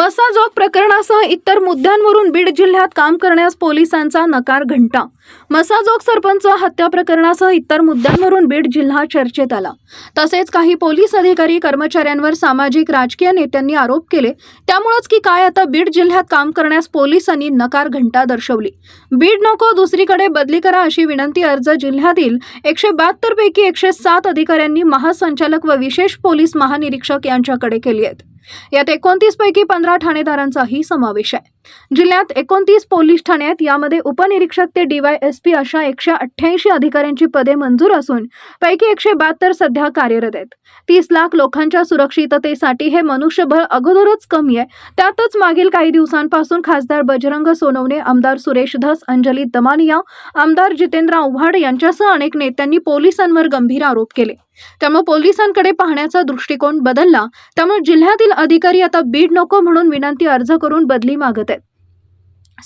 मसाजोग प्रकरणासह इतर मुद्द्यांवरून बीड जिल्ह्यात काम करण्यास पोलिसांचा नकार घंटा. मसाजोग सरपंच हत्या प्रकरणासह इतर मुद्द्यांवरून बीड जिल्हा चर्चेत आला. तसेच काही पोलीस अधिकारी कर्मचाऱ्यांवर सामाजिक राजकीय नेत्यांनी आरोप केले. त्यामुळेच की काय आता बीड जिल्ह्यात काम करण्यास पोलिसांनी नकार घंटा दर्शवली. बीड नको दुसरीकडे बदली करा अशी विनंती अर्ज जिल्ह्यातील एकशे बहात्तर पैकी एकशे सात अधिकाऱ्यांनी महासंचालक व विशेष पोलीस महानिरीक्षक यांच्याकडे केली आहेत. यात एकोणतीस पैकी पंधरा ठाणेदारांचाही समावेश आहे. जिल्ह्यात एकोणतीस पोलीस ठाण्यात यामध्ये उपनिरीक्षक ते डीवायएसपी अशा एकशे अठ्ठ्याऐंशी अधिकाऱ्यांची पदे मंजूर असून पैकी एकशे बहात्तर सध्या कार्यरत आहेत. तीस लाख लोकांच्या सुरक्षिततेसाठी हे मनुष्यबळ अगोदरच कमी आहे. त्यातच मागील काही दिवसांपासून खासदार बजरंग सोनवणे आमदार सुरेश धस अंजली दमानिया आमदार जितेंद्र आव्हाड यांच्यासह अनेक नेत्यांनी पोलिसांवर गंभीर आरोप केले. त्यामुळे पोलिसांकडे पाहण्याचा दृष्टिकोन बदलला. त्यामुळे जिल्ह्यातील अधिकारी आता बीड नको म्हणून विनंती अर्ज करून बदली मागत आहेत.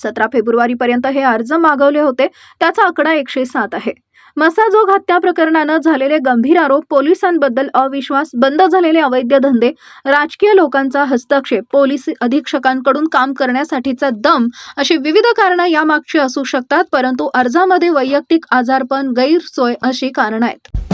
सतरा फेब्रुवारीपर्यंत हे अर्ज मागवले होते. त्याचा आकडा एकशे सात आहे. मसाजोग हत्या प्रकरणानं झालेले गंभीर आरोप पोलिसांबद्दल अविश्वास बंद झालेले अवैध धंदे राजकीय लोकांचा हस्तक्षेप पोलीस अधीक्षकांकडून काम करण्यासाठीचा दम अशी विविध कारणं यामागची असू शकतात परंतु अर्जामध्ये वैयक्तिक आजारपण गैरसोय अशी कारणं आहेत.